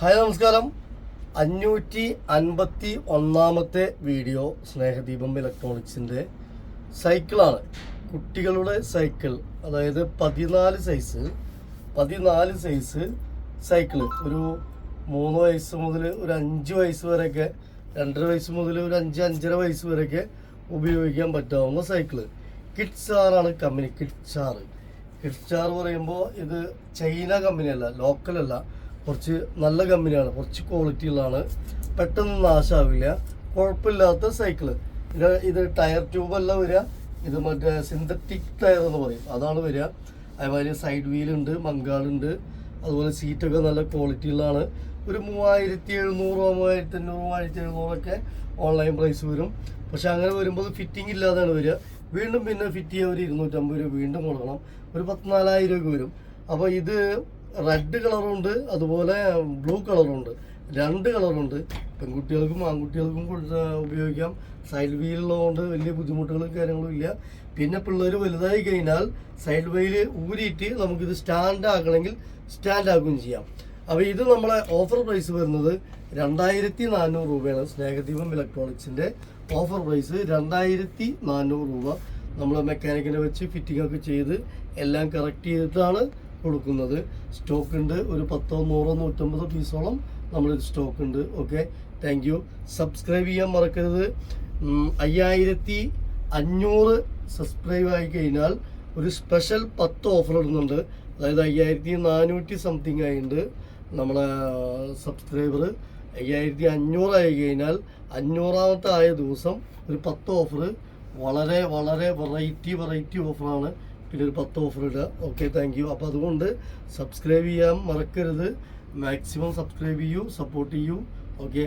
Hi നമസ്കാരം. അഞ്ഞൂറ്റി അൻപത്തി ഒന്നാമത്തെ വീഡിയോ സ്നേഹദീപം ഇലക്ട്രോണിക്സിന്റെ സൈക്കിളാണ്. കുട്ടികളുടെ സൈക്കിൾ അതായത് പതിനാല് സൈസ് പതിനാല് സൈസ് സൈക്കിൾ. ഒരു മൂന്ന് വയസ്സ് മുതൽ ഒരു അഞ്ച് വയസ്സ് വരെയൊക്കെ രണ്ടര വയസ്സ് മുതൽ ഒരു അഞ്ച് അഞ്ചര വയസ്സ് വരെയൊക്കെ ഉപയോഗിക്കാൻ പറ്റാവുന്ന സൈക്കിൾ. കിഡ്സാറാണ് കമ്പനി കിഡ്സാറ് കിഡ്സ്റ്റാർ പറയുമ്പോൾ ഇത് ചൈന കമ്പനിയല്ല ലോക്കലല്ല. കുറച്ച് നല്ല കമ്പനിയാണ് കുറച്ച് ക്വാളിറ്റി ഉള്ളതാണ്. പെട്ടെന്ന് നാശാവില്ല. കുഴപ്പമില്ലാത്ത സൈക്കിൾ ഇത് ഇത് ടയർ ട്യൂബല്ല വരിക ഇത് മറ്റേ സിന്തറ്റിക് ടയർ എന്ന് പറയും. അതാണ് വരിക. അതേമാതിരി സൈഡ് വീലുണ്ട് മങ്കാളുണ്ട് അതുപോലെ സീറ്റൊക്കെ നല്ല ക്വാളിറ്റി ഉള്ളതാണ്. ഒരു മൂവായിരത്തി എഴുന്നൂറോ മൂവായിരത്തി അഞ്ഞൂറ് മൂവായിരത്തി എഴുന്നൂറൊക്കെ ഓൺലൈൻ പ്രൈസ് വരും. പക്ഷെ അങ്ങനെ വരുമ്പോൾ ഫിറ്റിംഗ് ഇല്ലാതെയാണ് വരിക. വീണ്ടും പിന്നെ ഫിറ്റ് ചെയ്യാൻ ഒരു ഇരുന്നൂറ്റമ്പത് രൂപ വീണ്ടും കൊടുക്കണം. ഒരു പത്തിനാലായിരം രൂപ വരും. അപ്പോൾ ഇത് റെഡ് കളറുണ്ട് അതുപോലെ ബ്ലൂ കളറുണ്ട്. രണ്ട് കളറുണ്ട്. പെൺകുട്ടികൾക്കും ആൺകുട്ടികൾക്കും ഉപയോഗിക്കാം. സൈഡ് വീലുള്ളതുകൊണ്ട് വലിയ ബുദ്ധിമുട്ടുകളും കാര്യങ്ങളും ഇല്ല. പിന്നെ പിള്ളേർ വലുതായി കഴിഞ്ഞാൽ സൈഡ് വെയിൽ ഊരിയിട്ട് നമുക്കിത് സ്റ്റാൻഡ് ആക്കണമെങ്കിൽ സ്റ്റാൻഡ് ചെയ്യാം. അപ്പോൾ ഇത് നമ്മളെ ഓഫർ പ്രൈസ് വരുന്നത് രണ്ടായിരത്തി നാനൂറ് രൂപയാണ്. സ്നേഹദീപം ഇലക്ട്രോണിക്സിന്റെ ഓഫർ പ്രൈസ് രണ്ടായിരത്തി നാനൂറ് രൂപ നമ്മൾ മെക്കാനിക്കിനെ വെച്ച് ഫിറ്റിംഗ് ഒക്കെ ചെയ്ത് എല്ലാം കറക്റ്റ് ചെയ്തിട്ടാണ് കൊടുക്കുന്നത്. സ്റ്റോക്ക് ഉണ്ട് ഒരു പത്തോ നൂറോ നൂറ്റമ്പതോ പീസോളം നമ്മൾ സ്റ്റോക്ക് ഉണ്ട്. ഓക്കെ താങ്ക് യു സബ്സ്ക്രൈബ് ചെയ്യാൻ മറക്കരുത്. അയ്യായിരത്തി അഞ്ഞൂറ് സബ്സ്ക്രൈബ് ആയി കഴിഞ്ഞാൽ ഒരു സ്പെഷ്യൽ പത്ത് ഓഫർ ഇടുന്നുണ്ട്. അതായത് അയ്യായിരത്തി നാനൂറ്റി സംതിങ് ആയിട്ടുണ്ട് നമ്മളെ സബ്സ്ക്രൈബർ അയ്യായിരത്തി അഞ്ഞൂറായി കഴിഞ്ഞാൽ അഞ്ഞൂറാമത്തെ ആയ ദിവസം ഒരു പത്ത് ഓഫർ വളരെ വളരെ വെറൈറ്റി വെറൈറ്റി ഓഫറാണ് പിന്നെ ഒരു പത്ത് ഓഫർ ഇടുക. ഓക്കെ താങ്ക് യു അപ്പോൾ അതുകൊണ്ട് സബ്സ്ക്രൈബ് ചെയ്യാൻ മറക്കരുത്. മാക്സിമം സബ്സ്ക്രൈബ് ചെയ്യൂ സപ്പോർട്ട് ചെയ്യൂ. ഓക്കെ